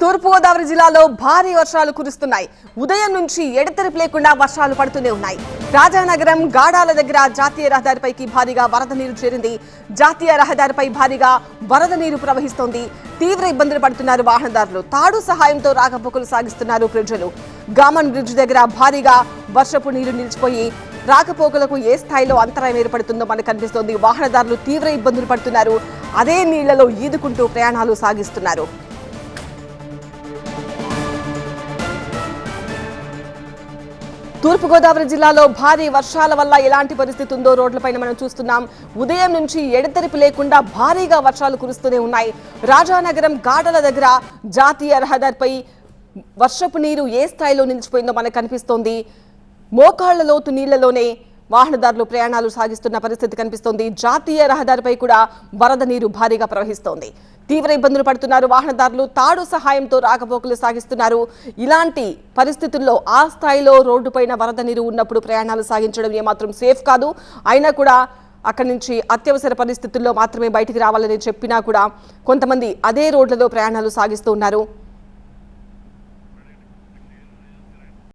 తూర్పుగోదావరి జిల్లాలో భారీ వర్షాలు కురుస్తున్నాయి. ఉదయం నుంచి ఎడతెరిపి లేకుండా వర్షాలు పడుతూనే ఉన్నాయి. రాజానగరం గాడాల దగ్గర జాతీయ రహదారిపైకి భారీగా వరద నీరు చేరింది. జాతీయ రహదారిపై భారీగా వరద నీరు ప్రవహిస్తోంది. తీవ్ర ఇబ్బందులు పడుతున్నారు వాహనదారులు. తాడు సహాయంతో రాకపోకలు సాగిస్తున్నారు ప్రజలు. గామన్ బ్రిడ్జ్ దగ్గర భారీగా వర్షపు నీరు నిలిచిపోయి రాకపోకలకు ఏ స్థాయిలో అంతరాయం ఏర్పడుతుందో మనకు కనిపిస్తోంది. వాహనదారులు తీవ్ర ఇబ్బందులు పడుతున్నారు. అదే నీళ్ళలో ఈదుకుంటూ ప్రయాణాలు సాగిస్తున్నారు. తూర్పుగోదావరి జిల్లాలో భారీ వర్షాల వల్ల ఎలాంటి పరిస్థితి ఉందో రోడ్లపైన మనం చూస్తున్నాం. ఉదయం నుంచి ఎడతెరిపి లేకుండా భారీగా వర్షాలు కురుస్తూనే ఉన్నాయి. రాజానగరం గాడల దగ్గర జాతీయ రహదారిపై వర్షపు నీరు ఏ స్థాయిలో నిలిచిపోయిందో మనకు కనిపిస్తోంది. మోకాళ్ళ లోతు నీళ్ళలోనే వాహనదారులు ప్రయాణాలు సాగిస్తున్న పరిస్థితి కనిపిస్తోంది. జాతీయ రహదారిపై కూడా వరద నీరు భారీగా ప్రవహిస్తోంది. తీవ్ర ఇబ్బందులు పడుతున్నారు వాహనదారులు. తాడు సహాయంతో రాకపోకలు సాగిస్తున్నారు. ఇలాంటి పరిస్థితుల్లో ఆ స్థాయిలో రోడ్డుపైన వరద నీరు ఉన్నప్పుడు ప్రయాణాలు సాగించడం ఏమాత్రం సేఫ్ కాదు. అయినా కూడా అక్కడి నుంచి అత్యవసర పరిస్థితుల్లో మాత్రమే బయటికి రావాలని చెప్పినా కూడా కొంతమంది అదే రోడ్లలో ప్రయాణాలు సాగిస్తూ ఉన్నారు.